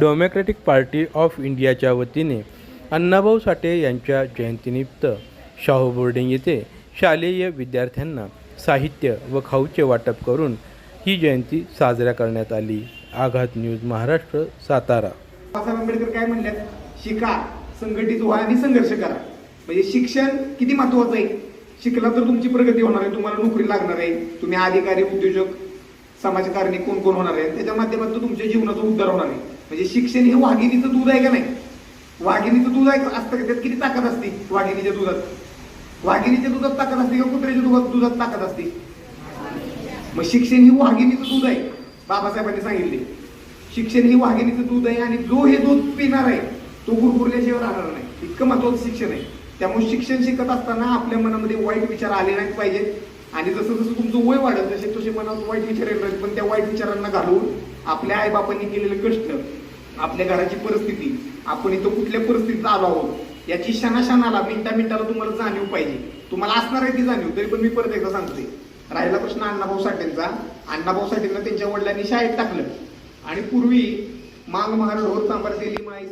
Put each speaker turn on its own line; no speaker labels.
Democratic party of इंडियाच्या वतीने अण्णाभाऊ साठे यांच्या जयंतीनिमित्त शाहू बोर्डिंग येथे शालेय विद्यार्थ्यांना साहित्य व खाऊचे वाटप करून ही जयंती साजऱ्या करण्यात आली. आघात न्यूज महाराष्ट्र सातारा.
बाबासाहेब आंबेडकर काय म्हणले शिका संघटित व्हा आणि संघर्ष करा. म्हणजे शिक्षण किती महत्वाचं आहे? शिकला तर तुमची प्रगती होणार आहे तुम्हाला नोकरी लागणार आहे. तुम्ही अधिकारी उद्योजक समाजकारणी कोण कोण होणार आहे त्याच्या माध्यमातून तुमच्या जीवनाचा उद्धार होणार आहे. म्हणजे शिक्षण हे वाघिणीचं दूध आहे का नाही? वाघिणीचं दूध आहे असतं का? त्यात किती ताकद असते वाघिणीच्या दुधात? वाघिणीच्या दुधात ताकद असते किंवा कुत्र्याच्या दुधात दुधात ताकद असते? मग शिक्षण ही वाघिणीचं दूध आहे बाबासाहेबांनी सांगितले. शिक्षण ही वाघिणीचं दूध आहे आणि जो हे दूध पिणार आहे तो गुरगुरल्याशिवाय राहणार नाही. इतकं महत्वाचं शिक्षण आहे. त्यामुळे शिक्षण शिकत असताना आपल्या मनामध्ये वाईट विचार आले नाहीत पाहिजेत. आणि जसं जसं तुमचं वय वाढत तसे तसे मनात वाईट विचार येणार पण त्या वाईट विचारांना घालून आपल्या आईबापांनी केलेले कष्ट आपल्या घराची परिस्थिती आपण इथं कुठल्या परिस्थितीत आलो आहोत याची क्षणाक्षणाला मिनटा मिनटाला तुम्हाला जाणीव पाहिजे. तुम्हाला असणार आहे ती जाणीव तरी पण मी परत एकदा सांगते राहिला प्रश्न अण्णाभाऊ साठेंचा. अण्णाभाऊ साठेंना त्यांच्या वडिलांनी शाळेत टाकलं. आणि पूर्वी मांग महाराज होत सांबार केली माई